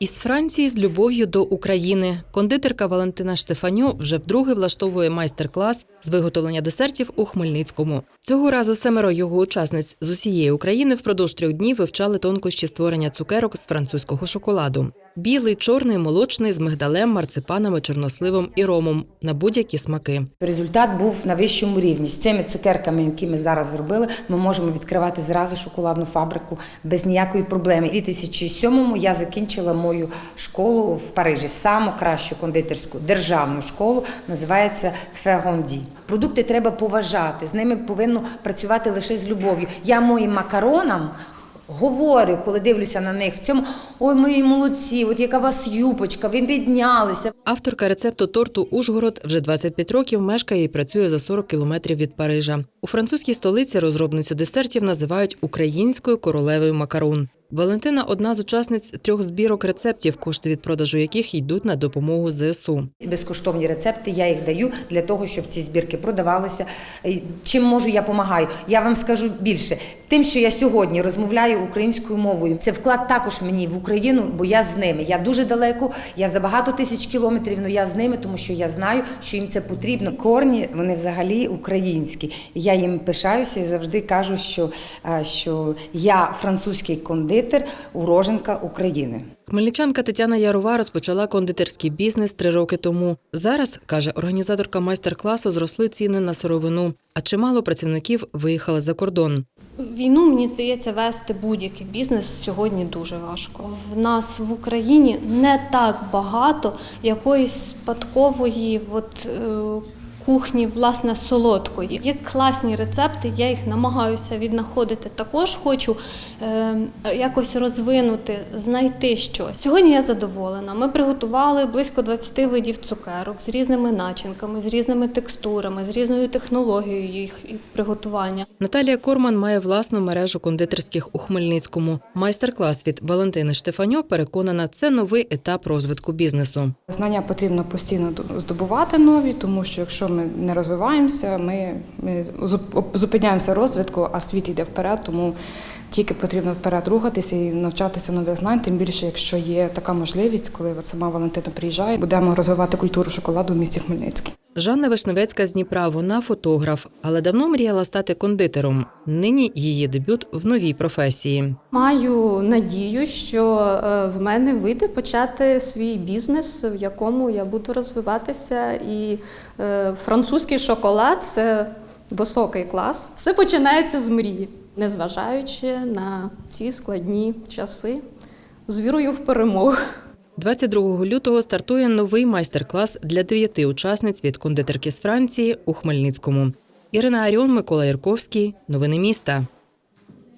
Із Франції з любов'ю до України кондитерка Валентина Штефаню вже вдруге влаштовує майстер-клас з виготовлення десертів у Хмельницькому. Цього разу семеро його учасниць з усієї України впродовж трьох днів вивчали тонкощі створення цукерок з французького шоколаду: білий, чорний, молочний з мигдалем, марципанами, чорносливом і ромом на будь-які смаки. Результат був на вищому рівні. З цими цукерками, які ми зараз зробили, ми можемо відкривати зразу шоколадну фабрику без ніякої проблеми. У 2007-му я закінчила мою школу в Парижі, саму кращу кондитерську державну школу, називається Ферронді. Продукти треба поважати, з ними повинно працювати лише з любов'ю. Я моїм макаронам. Говорю, коли дивлюся на них в цьому, ой, мої молодці, от яка вас юпочка, ви піднялися. Авторка рецепту торту Ужгород вже 25 років мешкає і працює за 40 кілометрів від Парижа. У французькій столиці розробницю десертів називають українською королевою макарон. Валентина одна з учасниць трьох збірок рецептів, кошти від продажу яких йдуть на допомогу ЗСУ. Безкоштовні рецепти я їх даю для того, щоб ці збірки продавалися. Чим можу, я допомагаю. Я вам скажу більше. Тим, що я сьогодні розмовляю українською мовою, це вклад також мені в Україну, бо я з ними. Я дуже далеко, я за багато тисяч кілометрів, але я з ними, тому що я знаю, що їм це потрібно. Корні вони взагалі українські. Я їм пишаюся і завжди кажу, що, що я французький кондитер, уроженка України. Хмельничанка Тетяна Ярова розпочала кондитерський бізнес три роки тому. Зараз, каже організаторка майстер-класу, зросли ціни на сировину, а чимало працівників виїхали за кордон. Війну, мені здається, вести будь-який бізнес сьогодні дуже важко. В нас в Україні не так багато якоїсь спадкової от, е, кухні, власне, солодкої. Є класні рецепти, я їх намагаюся віднаходити. Також хочу е, якось розвинути, знайти щось. Сьогодні я задоволена. Ми приготували близько 20 видів цукерок з різними начинками, з різними текстурами, з різною технологією їх приготування. Наталія Корман має власну мережу кондитерських у Хмельницькому. Майстер-клас від Валентини Штефаньо переконана, це новий етап розвитку бізнесу. Знання потрібно постійно здобувати нові, тому що якщо ми не розвиваємося, ми, ми зупиняємося розвитку, а світ йде вперед, тому тільки потрібно вперед рухатися і навчатися нових знань. Тим більше, якщо є така можливість, коли от сама Валентина приїжджає, будемо розвивати культуру шоколаду в місті Хмельницький. Жанна Вишневецька з Дніпра. Вона фотограф, але давно мріяла стати кондитером. Нині її дебют в новій професії. Маю надію, що е, в мене вийде почати свій бізнес, в якому я буду розвиватися. І е, французький шоколад це високий клас. Все починається з мрії, незважаючи на ці складні часи. З вірою в перемогу. 22 лютого стартує новий майстер-клас для дев'яти учасниць від кондитерки з Франції у Хмельницькому. Ірина Аріон, Микола Ярковський. Новини міста.